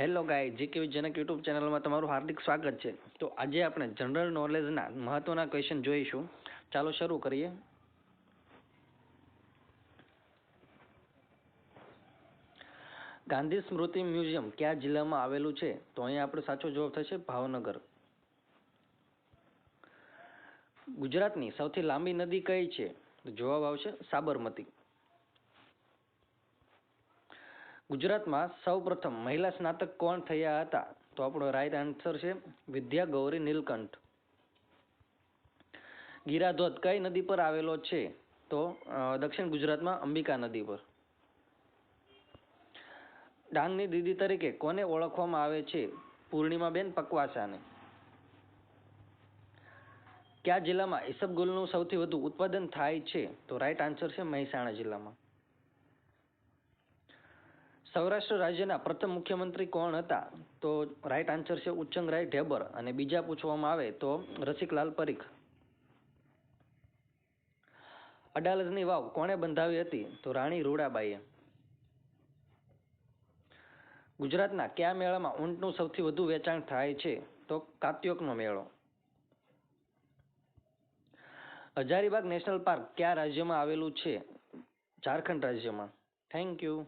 Hello guy GK Janak YouTube ચેનલમાં તમારું હાર્દિક સ્વાગત છે. તો આજે આપણે જનરલ નોલેજના મહત્વના ક્વેશ્ચન જોઈશું. ચાલો શરૂ કરીએ. ગાંધી સ્મૃતિ મ્યુઝિયમ કયા જિલ્લામાં આવેલું છે? તો અહીંયા આપણો સાચો જવાબ થશે ભાવનગર. ગુજરાતની સૌથી લાંબી નદી કઈ છે? જવાબ આવશે સાબરમતી. ગુજરાતમાં સૌપ્રથમ મહિલા સ્નાતક કોણ થયા હતા? તો આપણો રાઈટ આન્સર છે વિદ્યા ગૌરી નીલકંઠ. ગીરાધોધ કઈ નદી પર આવેલો છે? તો દક્ષિણ ગુજરાતમાં અંબિકા નદી પર. ડાંગની દીદી તરીકે કોને ઓળખવામાં આવે છે? પૂર્ણિમાબેન પકવાસાને. કયા જિલ્લામાં ઈસબગુલનું સૌથી વધુ ઉત્પાદન થાય છે? તો રાઈટ આન્સર છે મહેસાણા જિલ્લામાં. સૌરાષ્ટ્ર રાજ્યના પ્રથમ મુખ્યમંત્રી કોણ હતા? તો રાઈટ આન્સર છે ઉચ્ચંગરાય ઢેબર અને બીજા પૂછવામાં આવે તો રસિકલાલ પરીખ. અડાલજની વાવ કોણે બંધાવી હતી? તો રાણી રૂડાબાઈએ. ગુજરાતના કયા મેળામાં ઊંટનું સૌથી વધુ વેચાણ થાય છે? તો કાત્યોકનો મેળો. હજારીબાગ નેશનલ પાર્ક કયા રાજ્યમાં આવેલું છે? ઝારખંડ રાજ્યમાં. Thank you